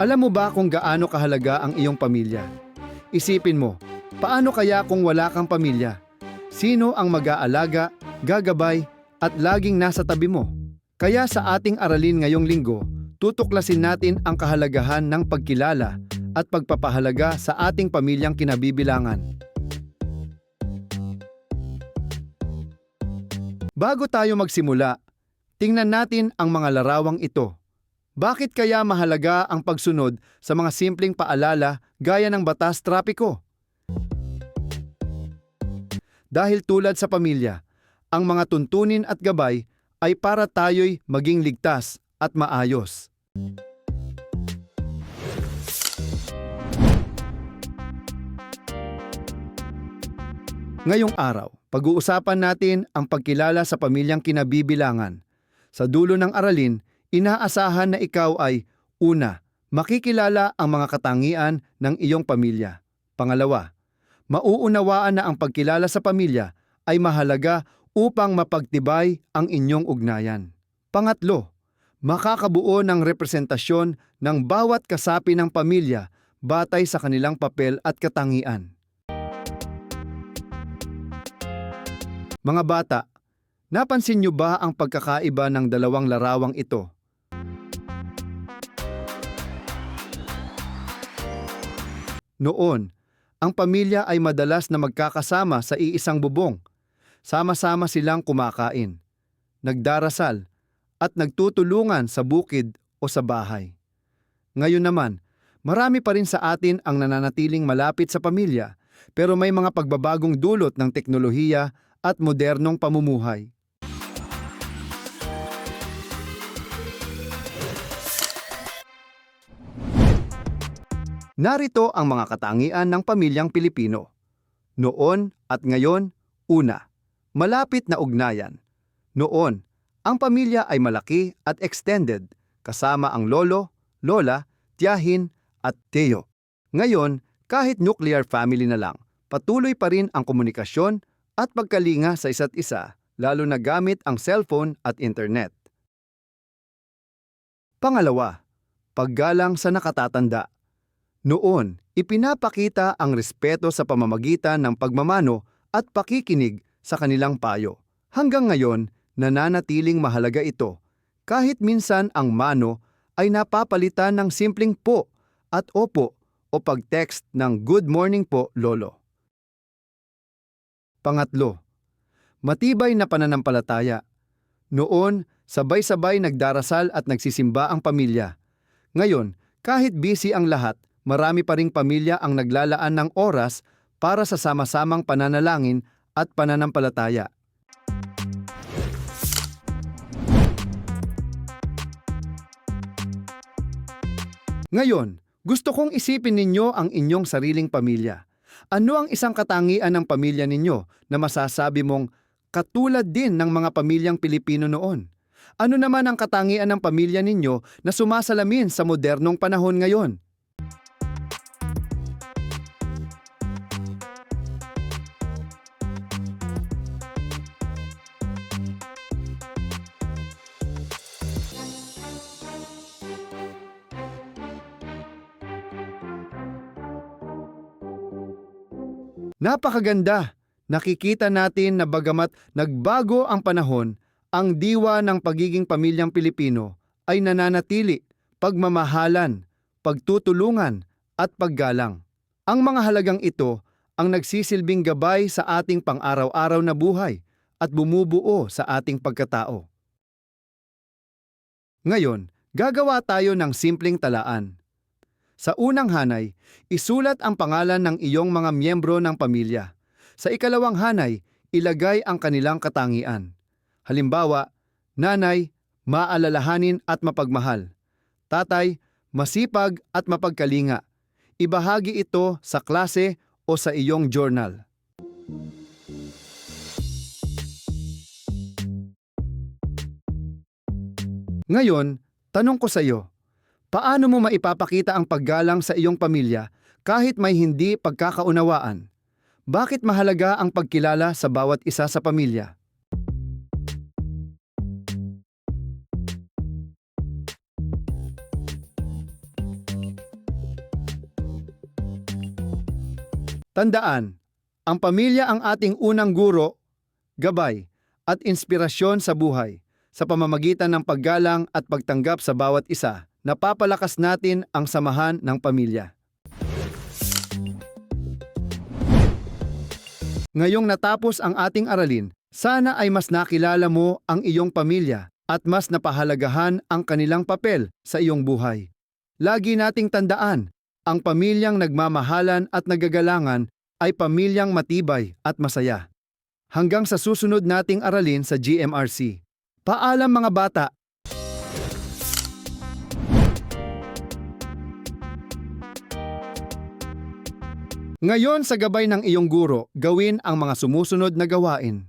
Alam mo ba kung gaano kahalaga ang iyong pamilya? Isipin mo, paano kaya kung wala kang pamilya? Sino ang mag-aalaga, gagabay, at laging nasa tabi mo? Kaya sa ating aralin ngayong linggo, tutuklasin natin ang kahalagahan ng pagkilala at pagpapahalaga sa ating pamilyang kinabibilangan. Bago tayo magsimula, tingnan natin ang mga larawang ito. Bakit kaya mahalaga ang pagsunod sa mga simpleng paalala gaya ng batas trapiko? Dahil tulad sa pamilya, ang mga tuntunin at gabay ay para tayo'y maging ligtas at maayos. Ngayong araw, pag-uusapan natin ang pagkilala sa pamilyang kinabibilangan. Sa dulo ng aralin, inaasahan na ikaw ay una, makikilala ang mga katangian ng iyong pamilya. Pangalawa, mauunawaan na ang pagkilala sa pamilya ay mahalaga upang mapagtibay ang inyong ugnayan. Pangatlo, makakabuo ng representasyon ng bawat kasapi ng pamilya batay sa kanilang papel at katangian. Mga bata, napansin niyo ba ang pagkakaiba ng dalawang larawang ito? Noon, ang pamilya ay madalas na magkakasama sa iisang bubong. Sama-sama silang kumakain, nagdarasal, at nagtutulungan sa bukid o sa bahay. Ngayon naman, marami pa rin sa atin ang nananatiling malapit sa pamilya pero may mga pagbabagong dulot ng teknolohiya at modernong pamumuhay. Narito ang mga katangian ng pamilyang Pilipino. Noon at ngayon, una, malapit na ugnayan. Noon, ang pamilya ay malaki at extended, kasama ang lolo, lola, tiyahin at tiyo. Ngayon, kahit nuclear family na lang, patuloy pa rin ang komunikasyon at pagkalinga sa isa't isa, lalo na gamit ang cellphone at internet. Pangalawa, paggalang sa nakatatanda. Noon, ipinapakita ang respeto sa pamamagitan ng pagmamano at pakikinig sa kanilang payo. Hanggang ngayon, nananatiling mahalaga ito, kahit minsan ang mano ay napapalitan ng simpleng po at opo o pag-text ng good morning po, lolo. Pangatlo, matibay na pananampalataya. Noon, sabay-sabay nagdarasal at nagsisimba ang pamilya. Ngayon, kahit busy ang lahat, marami pa ring pamilya ang naglalaan ng oras para sa sama-samang pananalangin at pananampalataya. Ngayon, gusto kong isipin ninyo ang inyong sariling pamilya. Ano ang isang katangian ng pamilya ninyo na masasabi mong katulad din ng mga pamilyang Pilipino noon? Ano naman ang katangian ng pamilya ninyo na sumasalamin sa modernong panahon ngayon? Napakaganda! Nakikita natin na bagamat nagbago ang panahon, ang diwa ng pagiging pamilyang Pilipino ay nananatili, pagmamahalan, pagtutulungan at paggalang. Ang mga halagang ito ang nagsisilbing gabay sa ating pang-araw-araw na buhay at bumubuo sa ating pagkatao. Ngayon, gagawa tayo ng simpleng talaan. Sa unang hanay, isulat ang pangalan ng iyong mga miyembro ng pamilya. Sa ikalawang hanay, ilagay ang kanilang katangian. Halimbawa, nanay, maalalahanin at mapagmahal. Tatay, masipag at mapagkalinga. Ibahagi ito sa klase o sa iyong journal. Ngayon, tanong ko sa iyo, Paano mo maipapakita ang paggalang sa iyong pamilya kahit may hindi pagkakaunawaan? Bakit mahalaga ang pagkilala sa bawat isa sa pamilya? Tandaan, ang pamilya ang ating unang guro, gabay, at inspirasyon sa buhay sa pamamagitan ng paggalang at pagtanggap sa bawat isa napapalakas natin ang samahan ng pamilya. Ngayong natapos ang ating aralin, sana ay mas nakilala mo ang iyong pamilya at mas napahalagahan ang kanilang papel sa iyong buhay. Lagi nating tandaan, ang pamilyang nagmamahalan at nagagalangan ay pamilyang matibay at masaya. Hanggang sa susunod nating aralin sa GMRC. Paalam mga bata! Ngayon sa gabay ng iyong guro, gawin ang mga sumusunod na gawain.